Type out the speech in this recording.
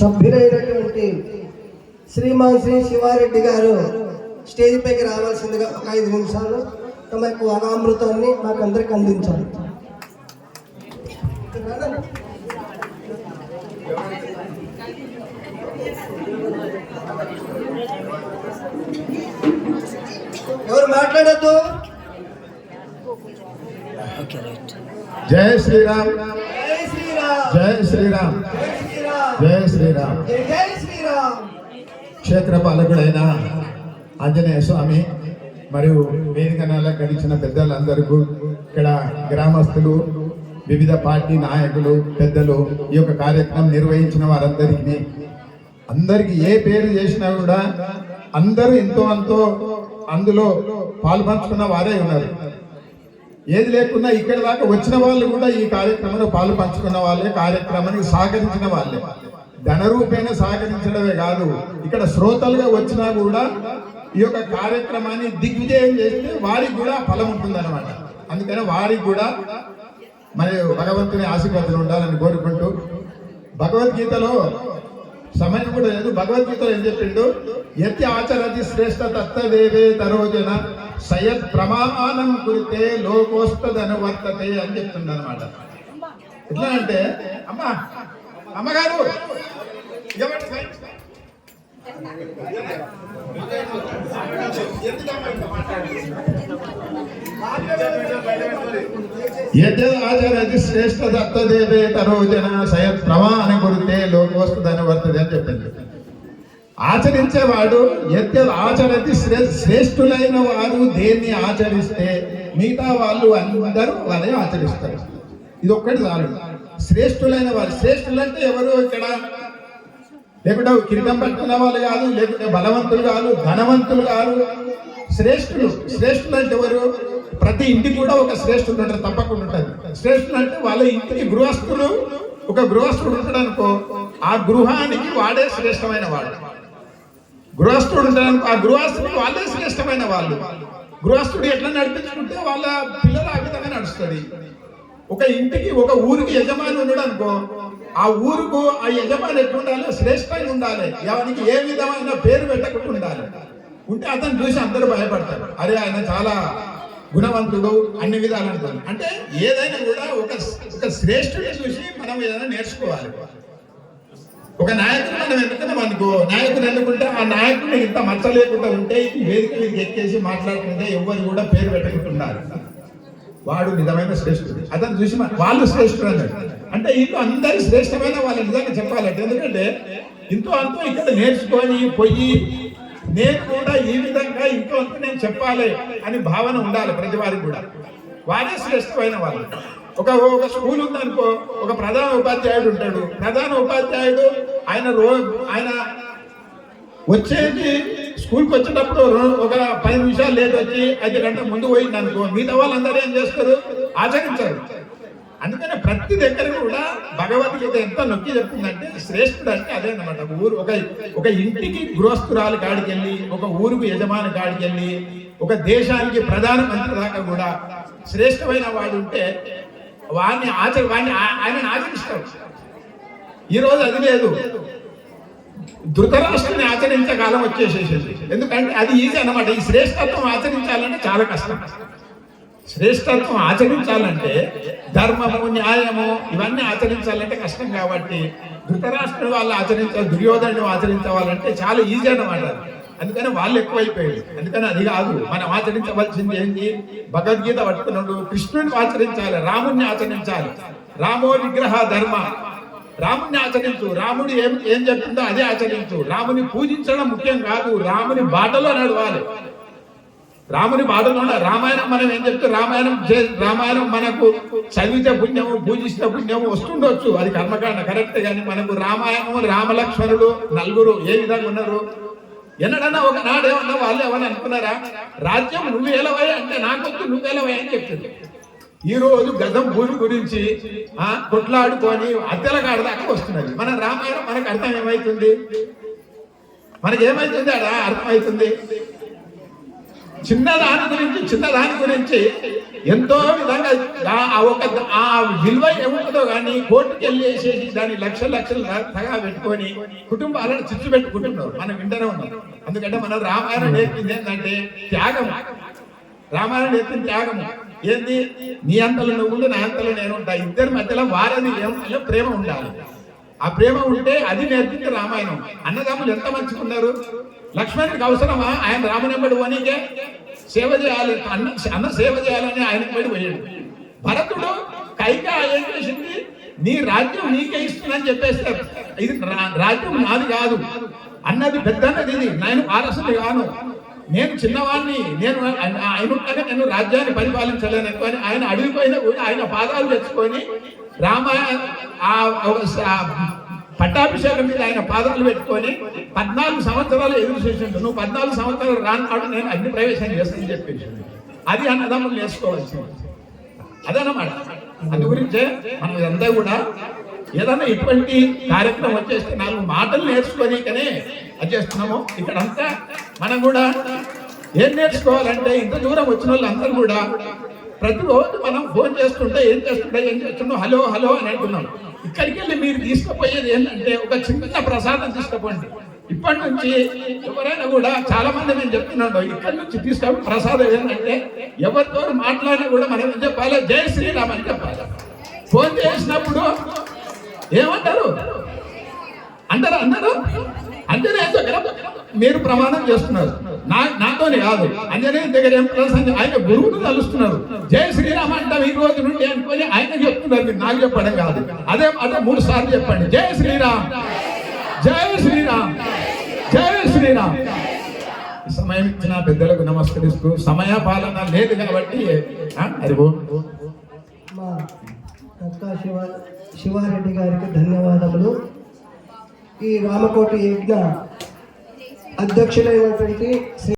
సభ్యులైనటువంటి శ్రీమాన్ శ్రీ శివారెడ్డి గారు స్టేజ్ పైకి రావాల్సిందిగా ఒక ఐదు నిమిషాలు తమ యొక్క అనామృతాన్ని మాకు అందరికి అందించాలి. ఎవరు మాట్లాడద్దు? జై శ్రీరామ్. జై శ్రీరామ్. జై శ్రీరామ్. క్షేత్ర పాలకుడైన ఆంజనేయ స్వామి మరియు వేదిక గడిచిన పెద్దలందరికీ ఇక్కడ గ్రామస్తులు వివిధ పార్టీ నాయకులు పెద్దలు ఈ యొక్క కార్యక్రమం నిర్వహించిన వారందరికీ అందరికి ఏ పేరు చేసినా కూడా అందరూ ఎంతో అంతో అందులో పాల్పంచుకున్న వారే ఉన్నారు. ఏది లేకుండా ఇక్కడ దాకా వచ్చిన వాళ్ళు కూడా ఈ కార్యక్రమంలో పాలు పంచుకున్న వాళ్ళే కార్యక్రమానికి సహకరించిన వాళ్ళే. ధనరూపేణ సహకరించడమే కాదు ఇక్కడ శ్రోతలుగా వచ్చినా కూడా ఈ యొక్క కార్యక్రమాన్ని దిగ్విజయం చేస్తే వారికి కూడా ఫలం ఉంటుందన్నమాట. అందుకని వారికి కూడా మరి భగవంతుని ఆశీర్వాదం ఉండాలని కోరుకుంటూ భగవద్గీతలో సమయం కూడా లేదు. భగవద్గీతలో ఏం చెప్పిండు? ఎత్తి ఆచరతి శ్రేష్ఠ తత్తదేవే తరోజన సయత్ ప్రమాణం కురితే లోకోస్తదను వర్తతే అని చెప్తుండ అనమాట ఎట్లా అంటే అమ్మా అమ్మగారు యజ్ఞాచరతి శ్రేష్ఠ దత్తదేవే తరోజన సయత్ ప్రమాణ కురితే లోకోస్తదని వర్తది అని చెప్పింది. ఆచరించేవాడు యజ్ఞ ఆచరతి శ్రే- శ్రేష్ఠులైన వారు దేన్ని ఆచరిస్తే మిగతా వాళ్ళు అందరూ వాళ్ళని ఆచరిస్తారు. ఇది ఒక్కటి చాలు శ్రేష్ఠులైన వారు శ్రేష్ఠులంటే ఎవరు ఇక్కడ? లేకుంటే కిరీటం పట్టుకున్న వాళ్ళు కాదు లేకుంటే బలవంతులు కాదు ధనవంతులు కాదు. శ్రేష్ఠులు శ్రేష్ఠులు అంటే ఎవరు? ప్రతి ఇంటికి కూడా ఒక శ్రేష్ఠుడు ఉంటారు తప్పకుండా ఉంటుంది శ్రేష్ఠులు అంటే వాళ్ళ ఇంటికి గృహస్థులు ఒక గృహస్థుడు ఉంటాడు అనుకో ఆ గృహానికి వాడే శ్రేష్టమైన వాడు గృహస్థుడు ఉంటాడు ఆ గృహస్థుడు వాళ్ళే శ్రేష్టమైన వాళ్ళు. గృహస్థుడు ఎట్లా నడిపించుకుంటే వాళ్ళ పిల్లలు ఆ విధంగా నడుస్తుంది ఒక ఇంటికి ఒక ఊరికి యజమాని ఉన్నాడు అనుకో ఆ ఊరుకు ఆ యజమాని ఎట్లుండాలి శ్రేష్టంగా ఉండాలి. ఎవరికి ఏ విధమైన పేరు పెట్టకుండా ఉండాలి. ఉంటే అతను చూసి అందరూ భయపడతారు. అరే ఆయన చాలా గుణవంతుడు అన్ని విధాలు అంటారు. అంటే ఏదైనా కూడా ఒక ఒక శ్రేష్ఠుడిని చూసి మనం ఏదైనా నేర్చుకోవాలి. ఒక నాయకుడు మనం ఎన్నుకున్నాం అనుకో నాయకుడు ఎందుకుంటే ఆ నాయకుడు ఇంత మచ్చలేకుండా ఉంటే ఈ వేదిక మీద ఎక్కేసి మాట్లాడుకుంటే ఎవరు కూడా పేరు పెట్టకుంటున్నారు వాడు నిజమైన శ్రేష్ఠుడు. అతను చూసి వాళ్ళు శ్రేష్ఠుడు అన్నాడు. అంటే ఇంట్లో అందరి శ్రేష్టమైన వాళ్ళు నిజంగా చెప్పాలంటే ఎందుకంటే ఇంతో అంత ఇక్కడ నేర్చుకొని పోయి నేను కూడా ఈ విధంగా ఇంట్లో అంతా నేను చెప్పాలి అని భావన ఉండాలి ప్రతి వారికి కూడా. వారే శ్రేష్టమైన వాళ్ళు. ఒక ఒక స్కూల్ ఉందనుకో ఒక ప్రధాన ఉపాధ్యాయుడు ఉంటాడు. ప్రధాన ఉపాధ్యాయుడు ఆయన రో ఆయన వచ్చేది స్కూల్కి వచ్చేటప్పుడు ఒక పది నిమిషాలు లేట్ వచ్చి ఐదు గంటల ముందు పోయింది అనుకో. మిగతా వాళ్ళందరూ ఏం చేస్తారు? ఆచరించారు. అందుకని ప్రతి దగ్గర కూడా భగవద్గీత ఎంత నొక్కి చెప్తుందంటే శ్రేష్ఠుడు అంటే అదే అనమాట ఊరు ఒక ఒక ఇంటికి గృహస్థురాలు కాడికి వెళ్ళి ఒక ఊరుకు యజమాని కాడికి వెళ్ళి ఒక దేశానికి ప్రధానమంత్రి దాకా కూడా శ్రేష్టమైన వాడు ఉంటే వాడిని ఆచరి వాడిని ఆ- ఆచరిస్తాడు ఈ రోజు అది లేదు. ధృతరాష్ట్రాన్ని ఆచరించే కాలం వచ్చేసేసింది. ఎందుకంటే అది ఈజీ అన్నమాట. ఈ శ్రేష్టత్వం ఆచరించాలంటే చాలా కష్టం. శ్రేష్టత్వం ఆచరించాలంటే ధర్మము న్యాయము ఇవన్నీ ఆచరించాలంటే కష్టం కాబట్టి ధృతరాష్ట్రుడు వాళ్ళు ఆచరించాలి దుర్యోధనుడు ఆచరించాలంటే చాలా ఈజీ అనమాట అందుకని వాళ్ళు ఎక్కువైపోయారు. అందుకని అది కాదు. మనం ఆచరించవలసింది ఏంటి? భగవద్గీత పట్టుకున్నాడు కృష్ణుని ఆచరించాలి రాముణ్ణి ఆచరించాలి. రామో విగ్రహ ధర్మ. రాముడిని ఆచరించు. రాముడు ఏం ఏం చెప్తుందో అదే ఆచరించు. రాముని పూజించడం ముఖ్యం కాదు. రాముని బాటలో నడవాలి. రాముని బాటలో ఉన్న రామాయణం మనం ఏం చెప్తే రామాయణం చే- రామాయణం మనకు చదివితే పుణ్యము పూజిస్తే పుణ్యము వస్తుండొచ్చు. అది కర్మకాండ కరెక్ట్ కానీ మనకు రామాయణము రామలక్ష్మణుడు నలుగురు ఏ విధంగా ఉన్నారు? ఎన్నడన్నా ఒక నాడేమన్నా వాళ్ళు ఏమన్నా అనుకున్నారా? రాజ్యం నువ్వు ఎలవై అంటే నాకొద్దు నువ్వు ఎలవై అని చెప్తుంది ఈ రోజు గజం భూమి గురించి ఆ కొట్లాడుకొని అద్దెల కాడ దాకా వస్తున్నది. మన రామాయణం మనకు అర్థం ఏమైతుంది మనకి ఏమైతుంది అలా అర్థమవుతుంది. చిన్నదాని గురించి చిన్నదాని గురించి ఎంతో విధంగా ఆ- ఒక ఆ విలువ ఏముంటుందో కానీ కోర్టుకి వెళ్ళేసేసి దాన్ని లక్షల లక్షలు తగా పెట్టుకొని కుటుంబాలను చిచ్చు పెట్టుకుంటున్నారు. మనం వింటనే ఉన్నాం. ఎందుకంటే మన రామాయణం నేర్పింది ఏంటంటే త్యాగం. రామాయణం ఎత్తిన త్యాగము ఏంది? నీ అంతలో నువ్వు ఉండు, నా అంతలో నేను ఉంటా. ఇద్దరి మధ్యలో వారని ఏమో ప్రేమ ఉండాలి. ఆ ప్రేమ ఉంటే అది నేర్పింది రామాయణం. అన్నదమ్ములు ఎంత మంచుకున్నారు లక్ష్మణుడికి అవసరమా? ఆయన రామనెంబడి వనికే సేవ చేయాలి. అన్న అన్న సేవ చేయాలని ఆయన పడి పోయాడు. భరతుడు కైక ఏం చేసింది? నీ రాజ్యం నీకే ఇస్తుందని చెప్పేస్తారు ఇది రా- రాజ్యం నాది కాదు. అన్నది పెద్ద అన్నది ఇది. నేను వారసుని కాను నేను చిన్నవాడిని నేను ఆయన ఆయన ఉండగా నేను రాజ్యాన్ని పరిపాలించలేను. అనుకొని ఆయన అడిగిపోయిన కూడా ఆయన పాదాలు తెచ్చుకొని రామాయణ పట్టాభిషేకం మీద ఆయన పాదాలు పెట్టుకొని పద్నాలుగు సంవత్సరాలు ఎదురు చేసిండు. నువ్వు పద్నాలుగు సంవత్సరాలు రానాడు నేను అగ్ని ప్రవేశం చేస్తానని చెప్పేసి అది అన్నదమ్ములు నేర్చుకోవాల్సింది. అదనమాట అందు గురించే మనం ఇదంతా కూడా ఏదైనా ఇటువంటి కార్యక్రమం వచ్చేస్తే నాలుగు మాటలు నేర్చుకోనికనే అది చేస్తున్నాము. ఇక్కడంతా మనం కూడా ఏం నేర్చుకోవాలంటే ఇంత దూరం వచ్చిన వాళ్ళందరూ కూడా ప్రతిరోజు మనం ఫోన్ చేస్తుంటే ఏం చేస్తుంటే ఏం చేస్తున్నాం హలో హలో అని అంటున్నాం ఇక్కడికి వెళ్ళి మీరు తీసుకుపోయేది ఏంటంటే ఒక చిన్న ప్రసాదం తీసుకుపోండి. ఇప్పటి నుంచి ఎవరైనా కూడా చాలా మంది నేను చెప్తున్నాను ఇక్కడి నుంచి తీసుకొని ప్రసాదం ఏంటంటే ఎవరితో మాట్లాడినా కూడా మనం ఏం చెప్పాలి? జై శ్రీరామ్ అని చెప్పాలి? ఫోన్ చేసినప్పుడు ఏమంటారు? అంటారు అందరూ? అందరూ దగ్గర మీరు ప్రమాణం చేస్తున్నారు. నా నాతోనే కాదు. అంజనే దగ్గర ఏం ప్రసంగం? ఆయన గురువును కలుస్తున్నారు. జై శ్రీరామ్ అంటాం ఈ రోజు నుండి అనుకొని ఆయన చెప్తున్నారు. మీరు నాకు చెప్పడం కాదు. అదే అదే మూడు సార్లు చెప్పండి. జై శ్రీరామ్. జై శ్రీరామ్. జై శ్రీరామ్. సమయం ఇచ్చిన పెద్దలకు నమస్కరిస్తూ సమయ పాలన లేదు కాబట్టి శివ శివారెడ్డి గారికి ధన్యవాదములు. ఈ రామకోటి యజ్ఞ అధ్యక్షులైనటువంటి శ్రీ